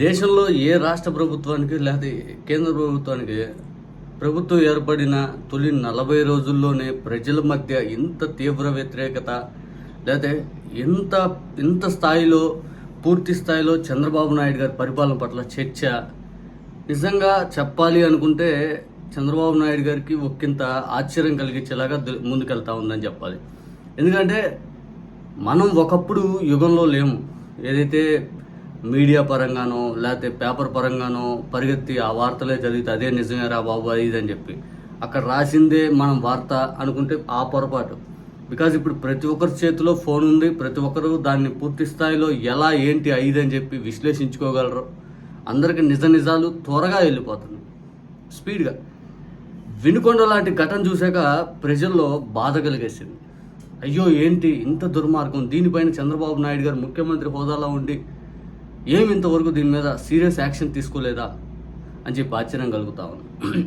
దేశంలో ఏ రాష్ట్ర ప్రభుత్వానికి లేకపోతే కేంద్ర ప్రభుత్వానికి ప్రభుత్వం ఏర్పడిన తొలి నలభై రోజుల్లోనే ప్రజల మధ్య ఇంత తీవ్ర వ్యతిరేకత లేకపోతే ఇంత ఇంత స్థాయిలో పూర్తి స్థాయిలో చంద్రబాబు నాయుడు గారి పరిపాలన పట్ల చర్చ. నిజంగా చెప్పాలి అనుకుంటే చంద్రబాబు నాయుడు గారికి ఒక్కింత ఆశ్చర్యం కలిగించేలాగా దు- ముందుకెళ్తా ఉందని చెప్పాలి. ఎందుకంటే మనం ఒకప్పుడు యుగంలో లేము. ఏదైతే మీడియా పరంగానో లేకపోతే పేపర్ పరంగానో పరిగెత్తి ఆ వార్తలే చదివితే అదే నిజమేరా బాబు అది ఇది అని చెప్పి. అక్కడ రాసిందే మనం వార్త అనుకుంటే ఆ పొరపాటు. బికాజ్ ఇప్పుడు ప్రతి ఒక్కరి చేతిలో ఫోన్ ఉంది ప్రతి ఒక్కరు దాన్ని పూర్తి స్థాయిలో ఎలా ఏంటి అయ్యిది అని చెప్పి విశ్లేషించుకోగలరు. అందరికీ నిజ నిజాలు త్వరగా వెళ్ళిపోతుంది స్పీడ్గా వినుకొండ లాంటి ఘటన చూశాక ప్రజల్లో బాధ కలిగేసింది. అయ్యో ఏంటి ఇంత దుర్మార్గం? దీనిపైన చంద్రబాబు నాయుడు గారు ముఖ్యమంత్రి హోదాలో ఉండి ఏమి ఇంతవరకు దీని మీద సీరియస్ యాక్షన్ తీసుకోలేదా అని చెప్పి ఆశ్చర్యం కలుగుతా ఉంది.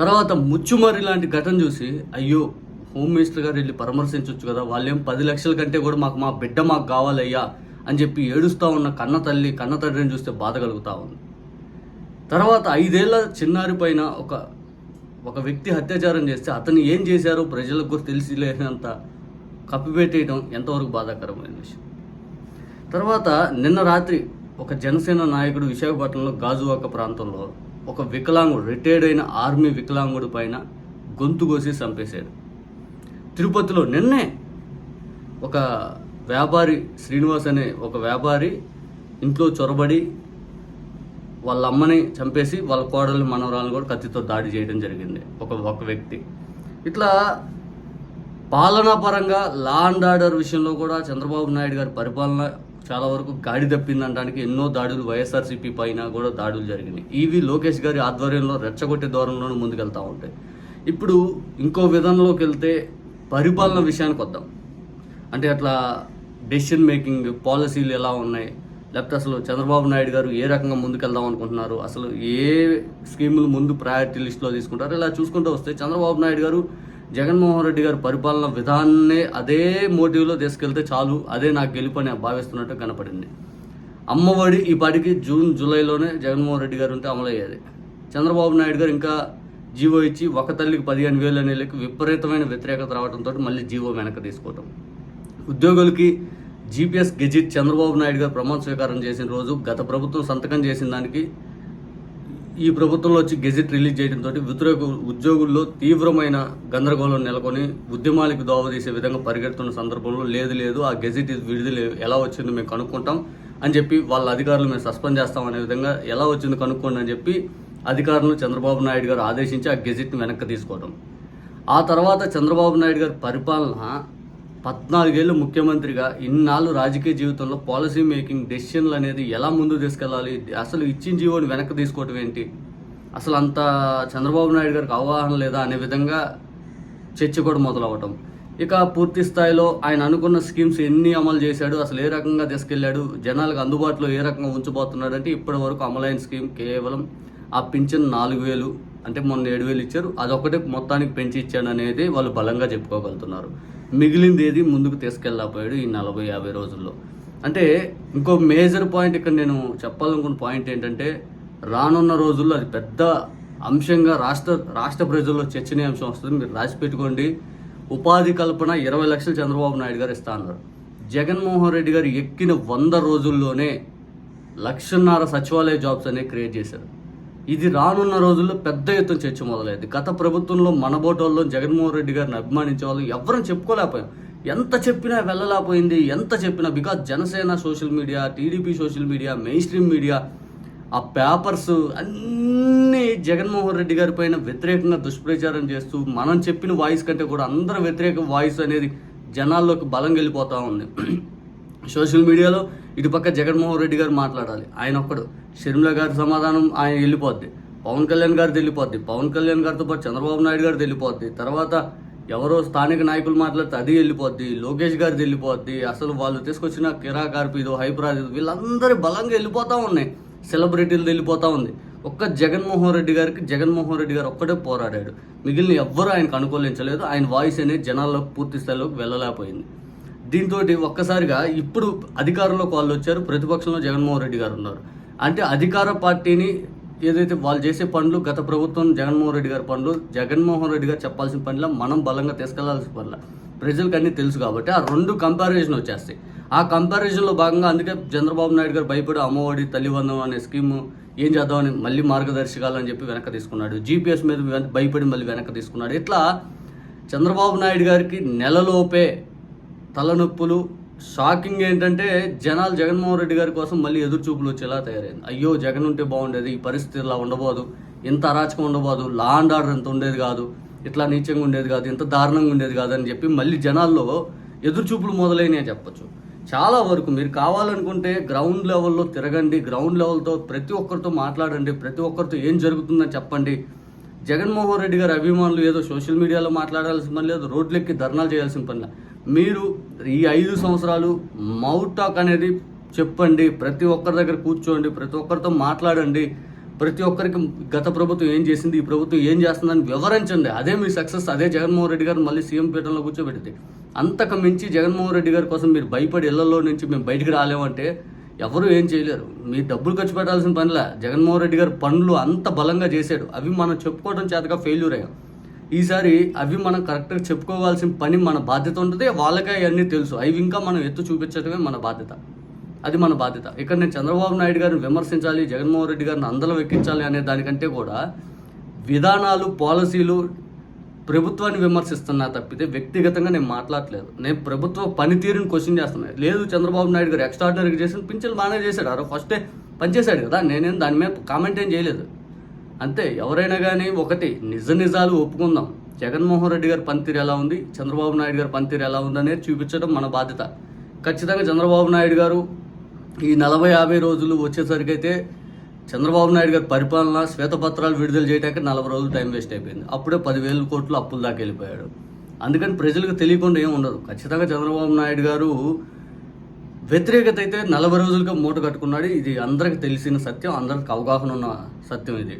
తర్వాత ముచ్చుమర్రి లాంటి ఘటన చూసి అయ్యో హోమ్ మినిస్టర్ గారు వెళ్ళి పరామర్శించవచ్చు కదా వాళ్ళేం పది లక్షల కంటే కూడా మాకు మా బిడ్డ మాకు కావాలయ్యా అని చెప్పి ఏడుస్తూ ఉన్న కన్న తల్లి కన్న తండ్రిని చూస్తే బాధ కలుగుతూ ఉంది. తర్వాత ఐదేళ్ళ చిన్నారి పైన ఒక ఒక వ్యక్తి అత్యాచారం చేస్తే అతను ఏం చేశారో ప్రజలకు కూడా తెలిసి లేనంత కప్పిపెట్టేయడం ఎంతవరకు బాధాకరమైన విషయం. తర్వాత నిన్న రాత్రి ఒక జనసేన నాయకుడు విశాఖపట్నంలో గాజువాక ప్రాంతంలో ఒక వికలాంగుడు రిటైర్డ్ అయిన ఆర్మీ వికలాంగుడు పైన గొంతు కోసి చంపేశాడు. తిరుపతిలో నిన్నే ఒక వ్యాపారి శ్రీనివాస్ అనే ఒక వ్యాపారి ఇంట్లో చొరబడి వాళ్ళ అమ్మని చంపేసి వాళ్ళ కోడలు మనవరాలను కూడా కత్తితో దాడి చేయడం జరిగింది. ఒక ఒక వ్యక్తి. ఇట్లా పాలనా పరంగా లా అండ్ ఆర్డర్ విషయంలో కూడా చంద్రబాబు నాయుడు గారి పరిపాలన చాలా వరకు గాడి తప్పిందనడానికి ఎన్నో దాడులు వైఎస్ఆర్సీపీ పైన కూడా దాడులు జరిగినాయి. ఇవి లోకేష్ గారి ఆధ్వర్యంలో రెచ్చగొట్టే దూరంలోనే ముందుకెళ్తూ ఉంటాయి ఇప్పుడు ఇంకో విధానంలోకి వెళ్తే పరిపాలన విషయానికి వద్దాం. అంటే అట్లా డెసిషన్ మేకింగ్ పాలసీలు ఎలా ఉన్నాయి? లేకపోతే అసలు చంద్రబాబు నాయుడు గారు ఏ రకంగా ముందుకెళ్దాం అనుకుంటున్నారు? అసలు ఏ స్కీములు ముందు ప్రయారిటీ లిస్ట్లో తీసుకుంటారు? ఇలా చూసుకుంటూ వస్తే చంద్రబాబు నాయుడు గారు జగన్మోహన్ రెడ్డి గారి పరిపాలన విధానాన్నే అదే మోటివ్లో తీసుకెళ్తే చాలు. అదే నాకు గెలుపని భావిస్తున్నట్టు కనపడింది. అమ్మఒడి ఈ పాటికి జూన్ జూలైలోనే జగన్మోహన్ రెడ్డి గారు ఉంటే అమలయ్యేది. చంద్రబాబు నాయుడు గారు ఇంకా జీవో ఇచ్చి ఒక తల్లికి పదిహేను వేలు అనే లెక్క విపరీతమైన వ్యతిరేకత రావడంతో మళ్ళీ జీవో వెనక తీసుకోవటం. ఉద్యోగులకి జీపీఎస్ గెజిట్ చంద్రబాబు నాయుడు గారు ప్రమాణ స్వీకారం చేసిన రోజు గత ప్రభుత్వం సంతకం చేసిన దానికి ఈ ప్రభుత్వంలో వచ్చి గెజిట్ రిలీజ్ చేయడంతో వ్యతిరేక ఉద్యోగుల్లో తీవ్రమైన గందరగోళం నెలకొని ఉద్యమాలకు దోవదీసే విధంగా పరిగెడుతున్న సందర్భంలో లేదు లేదు ఆ గెజిట్ విడుదల ఎలా వచ్చిందో మేము కనుక్కుంటాం అని చెప్పి వాళ్ళ అధికారులు మేము సస్పెండ్ చేస్తాం అనే విధంగా ఎలా వచ్చిందో కనుక్కోండి అని చెప్పి అధికారులను చంద్రబాబు నాయుడు గారు ఆదేశించి ఆ గెజిట్ని వెనక్కి తీసుకోవడం ఆ తర్వాత చంద్రబాబు నాయుడు గారి పరిపాలన పద్నాలుగేళ్ళు ముఖ్యమంత్రిగా ఇన్నాళ్ళు రాజకీయ జీవితంలో పాలసీ మేకింగ్ డెసిషన్లు అనేది ఎలా ముందు తీసుకెళ్ళాలి? అసలు ఇచ్చిన జీవోని వెనక్కి తీసుకోవటం ఏంటి? అసలు అంత చంద్రబాబు నాయుడు గారికి అవగాహన లేదా అనే విధంగా చర్చ కూడా మొదలవ్వటం. ఇక పూర్తి స్థాయిలో ఆయన అనుకున్న స్కీమ్స్ ఎన్ని అమలు చేశాడు? అసలు ఏ రకంగా తీసుకెళ్ళాడు జనాలకు అందుబాటులో ఏ రకంగా ఉంచబోతున్నాడంటే ఇప్పటి వరకు అమలైన స్కీమ్ కేవలం ఆ పింఛన్ నాలుగు వేలు అంటే మొన్న ఏడు వేలు ఇచ్చారు. అదొకటే మొత్తానికి పెంచి ఇచ్చాడు అనేది వాళ్ళు బలంగా చెప్పుకోగలుగుతున్నారు. మిగిలింది ఏది ముందుకు తీసుకెళ్ళకపోయాడు ఈ నలభై యాభై రోజుల్లో. అంటే ఇంకో మేజర్ పాయింట్ ఇక్కడ నేను చెప్పాలనుకున్న పాయింట్ ఏంటంటే రానున్న రోజుల్లో అది పెద్ద అంశంగా రాష్ట్ర రాష్ట్ర ప్రజల్లో చర్చనీయాంశం వస్తుంది. మీరు రాసి పెట్టుకోండి. ఉపాధి కల్పన ఇరవై లక్షలు చంద్రబాబు నాయుడు గారు ఇస్తా అన్నారు. జగన్మోహన్ రెడ్డి గారు ఎక్కిన వంద రోజుల్లోనే లక్షన్నర సచివాలయ జాబ్స్ అనేవి క్రియేట్ చేశారు. ఇది రానున్న రోజుల్లో పెద్ద ఎత్తున చర్చ మొదలైంది. గత ప్రభుత్వంలో మనబోటోల్లో జగన్మోహన్ రెడ్డి గారిని అభిమానించే వాళ్ళు ఎవరని చెప్పుకోలేకపోయాం. ఎంత చెప్పినా వెళ్ళలేకపోయింది ఎంత చెప్పినా because Janasena social media TDP social media mainstream media ఆ పేపర్స్ అన్నీ జగన్మోహన్ రెడ్డి గారి పైన వ్యతిరేకంగా దుష్ప్రచారం చేస్తూ మనం చెప్పిన వాయిస్ కంటే కూడా అందరి వ్యతిరేక వాయిస్ అనేది జనాల్లోకి బలం వెళ్ళిపోతూ ఉంది. సోషల్ మీడియాలో ఇటుపక్క జగన్మోహన్ రెడ్డి గారు మాట్లాడాలి. ఆయన ఒక్కడు. షర్మిల గారి సమాధానం ఆయన వెళ్ళిపోద్ది. పవన్ కళ్యాణ్ గారు వెళ్ళిపోద్ది పవన్ కళ్యాణ్ గారితో పాటు చంద్రబాబు నాయుడు గారు వెళ్ళిపోద్ది తర్వాత ఎవరో స్థానిక నాయకులు మాట్లాడితే అది వెళ్ళిపోద్ది. లోకేష్ గారు వెళ్ళిపోద్ది అసలు వాళ్ళు తీసుకొచ్చిన కిరా కార్పిదో హైప్రాజ్ వీళ్ళందరి బలంగా వెళ్ళిపోతూ ఉన్నాయి. సెలబ్రిటీలు వెళ్ళిపోతూ ఉంది. ఒక్క జగన్మోహన్ రెడ్డి గారికి జగన్మోహన్ రెడ్డి గారు ఒక్కడే పోరాడాడు. మిగిలిన ఎవ్వరూ ఆయనకు అనుకూలించలేదు. ఆయన వాయిస్ అనేది జనాల్లో పూర్తి స్థాయిలోకి వెళ్ళలేకపోయింది. దీంతో ఒక్కసారిగా ఇప్పుడు అధికారంలోకి వాళ్ళు వచ్చారు ప్రతిపక్షంలో జగన్మోహన్ రెడ్డి గారు ఉన్నారు. అంటే అధికార పార్టీని ఏదైతే వాళ్ళు చేసే పనులు గత ప్రభుత్వం జగన్మోహన్ రెడ్డి గారి పనులు జగన్మోహన్ రెడ్డి గారు చెప్పాల్సిన పనిలా మనం బలంగా తీసుకెళ్ళాల్సిన పనిలా. ప్రజలకు అన్నీ తెలుసు కాబట్టి ఆ రెండు కంపారిజన్ వచ్చేస్తాయి. ఆ కంపారిజన్లో భాగంగా అందుకే చంద్రబాబు నాయుడు గారు భయపడి అమ్మఒడి తల్లివందం అనే స్కీము ఏం చేద్దామని మళ్ళీ మార్గదర్శకాలని చెప్పి వెనక తీసుకున్నాడు. జీపీఎస్ మీద భయపడి మళ్ళీ వెనక తీసుకున్నాడు. ఇట్లా చంద్రబాబు నాయుడు గారికి నెలలోపే తలనొప్పులు షాకింగ్ ఏంటంటే జనాలు జగన్మోహన్ రెడ్డి గారి కోసం మళ్ళీ ఎదురు చూపులు వచ్చేలా తయారైంది. అయ్యో జగన్ ఉంటే బాగుండేది ఈ పరిస్థితి ఇలా ఉండబోదు ఇంత అరాచకం ఉండబోదు లా అండ్ ఆర్డర్ ఇంత ఉండేది కాదు ఇట్లా నీచంగా ఉండేది కాదు ఇంత దారుణంగా ఉండేది కాదు అని చెప్పి మళ్ళీ జనాల్లో ఎదురు చూపులు మొదలైనవి చెప్పొచ్చు. చాలా వరకు మీరు కావాలనుకుంటే గ్రౌండ్ లెవెల్లో తిరగండి గ్రౌండ్ లెవెల్తో ప్రతి ఒక్కరితో మాట్లాడండి ప్రతి ఒక్కరితో ఏం జరుగుతుందని చెప్పండి. జగన్మోహన్ రెడ్డి గారి అభిమానులు ఏదో సోషల్ మీడియాలో మాట్లాడాల్సిన పని లేదు రోడ్లెక్కి ధర్నాలు చేయాల్సిన పని లేదు. మీరు ఈ ఐదు సంవత్సరాలు మౌట్ టాక్ అనేది చెప్పండి. ప్రతి ఒక్కరి దగ్గర కూర్చోండి. ప్రతి ఒక్కరితో మాట్లాడండి. ప్రతి ఒక్కరికి గత ప్రభుత్వం ఏం చేసింది? ఈ ప్రభుత్వం ఏం చేస్తుందని వివరించండి. అదే మీ సక్సెస్ అదే జగన్మోహన్ రెడ్డి గారు మళ్ళీ సీఎం పీఠంలో కూర్చోబెట్టింది. అంతకు మించి జగన్మోహన్ రెడ్డి గారి కోసం మీరు భయపడి ఇళ్ళలో నుంచి మేము బయటికి రాలేమంటే ఎవరు ఏం చేయలేరు. మీ డబ్బులు ఖర్చు పెట్టాల్సిన పనిలా జగన్మోహన్ రెడ్డి గారు పనులు అంత బలంగా చేశాడు. అవి మనం చెప్పుకోవడం చేతగా ఫెయిల్యూర్ అయ్యాం. ఈసారి అవి మనం కరెక్ట్గా చెప్పుకోవాల్సిన పని మన బాధ్యత ఉంటుంది. వాళ్ళకే అవన్నీ తెలుసు. అవి ఇంకా మనం ఎత్తు చూపించడమే మన బాధ్యత. అది మన బాధ్యత. ఇక్కడ నేను చంద్రబాబు నాయుడు గారిని విమర్శించాలి జగన్మోహన్ రెడ్డి గారిని అందరం ఎక్కించాలి అనే దానికంటే కూడా విధానాలు పాలసీలు ప్రభుత్వాన్ని విమర్శిస్తున్నా తప్పితే వ్యక్తిగతంగా నేను మాట్లాడలేదు. నేను ప్రభుత్వ పనితీరుని క్వశ్చన్ చేస్తున్నాను లేదు చంద్రబాబు నాయుడు గారు ఎక్స్ట్రాడినరీగా చేసిన పింఛన్లు బాగానే చేశాడు. ఆ ఫస్టే పనిచేశాడు కదా. నేనేం దాని మీద కామెంట్ ఏం చేయలేదు. అంతే ఎవరైనా కానీ ఒకటి నిజ నిజాలు ఒప్పుకుందాం. జగన్మోహన్ రెడ్డి గారి పనితీరు ఎలా ఉంది? చంద్రబాబు నాయుడు గారి పనితీరు ఎలా ఉంది అనేది చూపించడం మన బాధ్యత. ఖచ్చితంగా చంద్రబాబు నాయుడు గారు ఈ నలభై యాభై రోజులు వచ్చేసరికి అయితే చంద్రబాబు నాయుడు గారి పరిపాలన శ్వేతపత్రాలు విడుదల చేయడానికి నలభై రోజులు టైం వేస్ట్ అయిపోయింది. అప్పుడే పదివేల కోట్లు అప్పుల దాకా వెళ్ళిపోయాడు. అందుకని ప్రజలకు తెలియకుండా ఏం ఉండదు. ఖచ్చితంగా చంద్రబాబు నాయుడు గారు వ్యతిరేకత అయితే నలభై రోజులుగా మూట కట్టుకున్నాడు. ఇది అందరికి తెలిసిన సత్యం అందరికి అవగాహన ఉన్న సత్యం ఇది.